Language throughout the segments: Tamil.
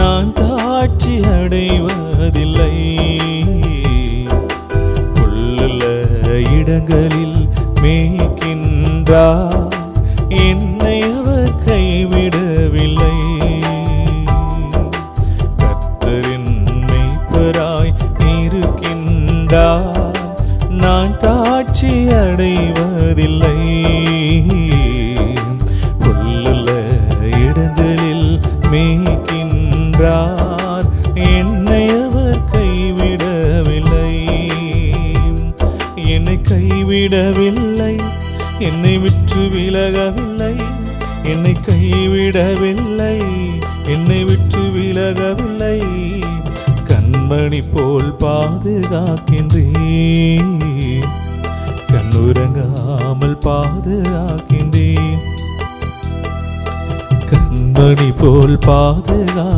நான் காட்சி அடைவதில்லை. புல்லுள்ள இடங்களில் மேய்க்கின்றார். என்னை விற்று விலகவில்லை. என்னை கைவிடவில்லை. என்னை விட்டு விலகவில்லை. கண்மணி போல் பாதுகாக்கின்றேன். கண்ணுறங்காமல் பாதுகாக்கின்றேன். கண்மணி போல் பாதுகாக்கின்றேன்.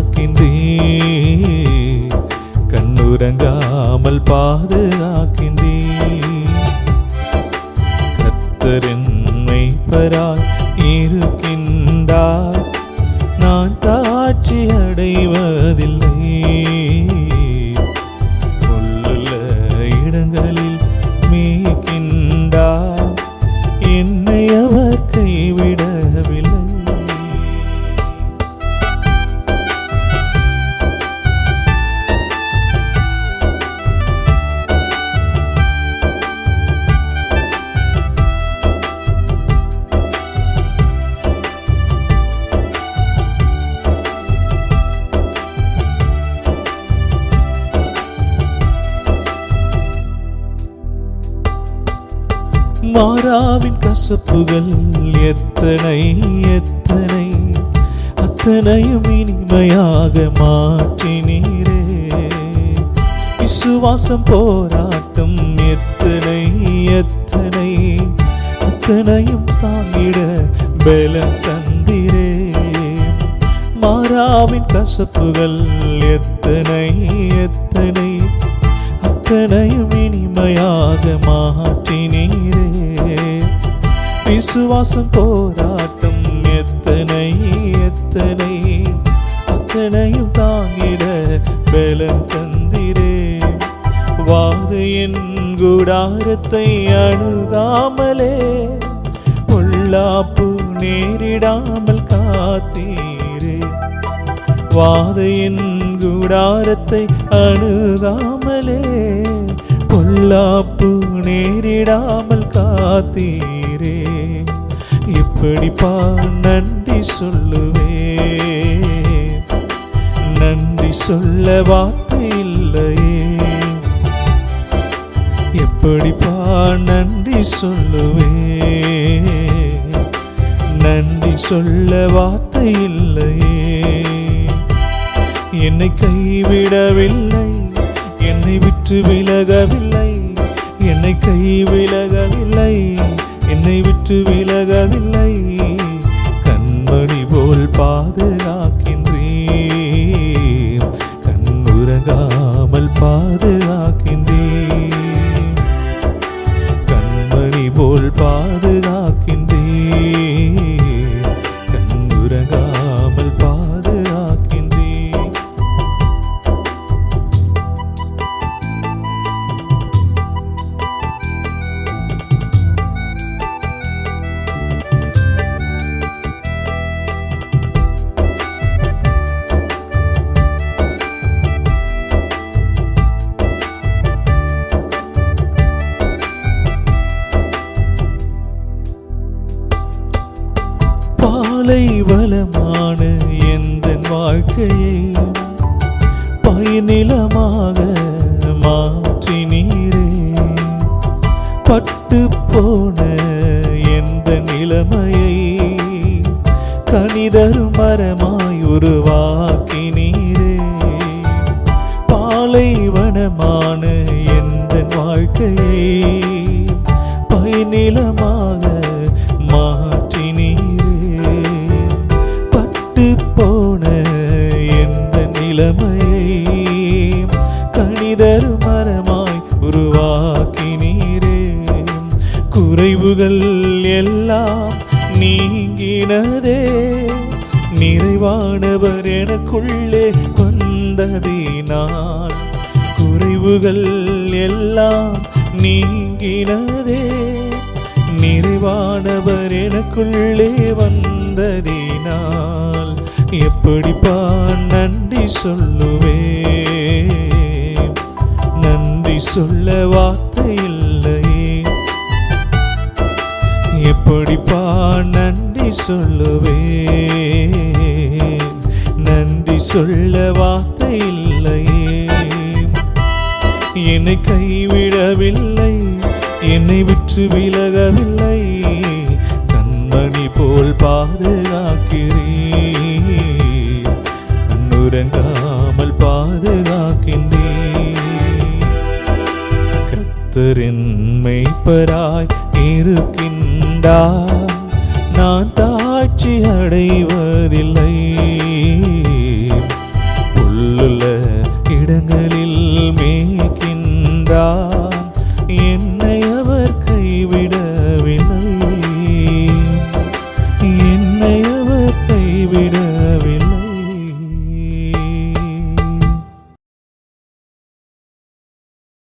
கண்ணுறங்காமல் பாதுகாக்கின்றேன். மெய்ப்பராய் மாறாவின் கசப்புகள் எத்தனை எத்தனை? அத்தனையும் இனிமையாக மாற்றினீரே. விசுவாசம் போராட்டம் எத்தனை எத்தனை? அத்தனையும் தாங்கிட பலம் தந்திரே. மாறாவின் கசப்புகள் எத்தனை எத்தனை? அத்தனையும் இனிமையாக மாற்றினீரே. விசுவாசம் போராட்டம் எத்தனை எத்தனை? அத்தனையும் தாங்கிட பலம் தந்திரே. வாதையின் குடாரத்தை அணுகாமலே. பொல்லாப்பு நேரிடாமல் காத்தீரே. வாதையின் குடாரத்தை அணுகாமலே. பொல்லாப்பு நேரிடாமல் காத்தீரே. இப்படிப்பா நன்றி சொல்லுவே. நன்றி சொல்ல வார்த்தை இல்லையே. எப்படிப்பா நன்றி சொல்லுவே. நன்றி சொல்ல வார்த்தை இல்லையே. என்னை கைவிடவில்லை என்னை விட்டு விலகவில்லை. என்னை கை விலகவில்லை. என்னை விட்டு பாலை வளமான எந்த வாழ்க்கையை பயனிலமாக மாற்றினீரே? பட்டு போன எந்த நிலைமையை கனிதரும் மரமாய் உருவாக்கினீரே? பாலைவனமான எந்த வாழ்க்கையை பயனிலமாக உருவாக்கினீரே குறைவுகள் எல்லாம் நீங்கினதே. நிறைவானவர் எனக்குள்ளே வந்ததினால் குறைவுகள் எல்லாம் நீங்கினதே. நிறைவானவர் எனக்குள்ளே வந்ததினால் எப்படிப்பா நன்றி சொல்லுவேன். சொல்லுவேன். நன்றி சொல்ல வார்த்தை இல்லையே. என்னை கைவிடவில்லை. என்னை விற்று விலகவில்லை. கண்மணி போல் பாதுகாக்கிறேன். கண்ணுறங்காமல் பாதுகாக்கின்றேன். கத்தரின் மெய்ப்பராய் இருக்கின்றார் நான் தாட்சி அடைவதில்லை